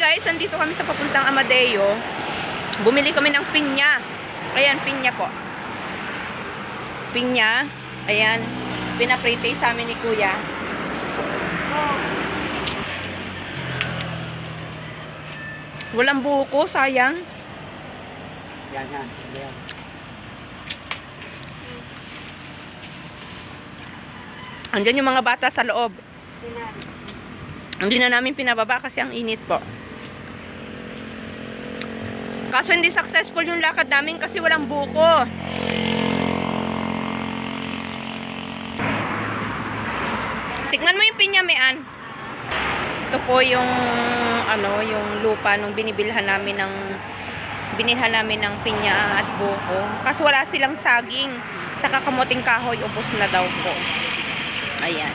guys, andito kami sa papuntang Amadeo. Bumili kami ng pinya. Ayan, pinya po. Pinya. Ayan. Pinaprete sa amin ni Kuya. Walang buko, sayang. Yan, yan. yan. Andyan yung mga bata sa loob. Hindi na namin pinababa kasi ang init po. Kaso hindi successful yung lakad namin kasi walang buko. Tignan mo yung pinya, Mean. Ito po yung ano, yung lupa nung binibilhan namin ng binilhan namin ng pinya at buko. Kaso wala silang saging. Sa kakamuting kahoy, ubos na daw po. Ayan.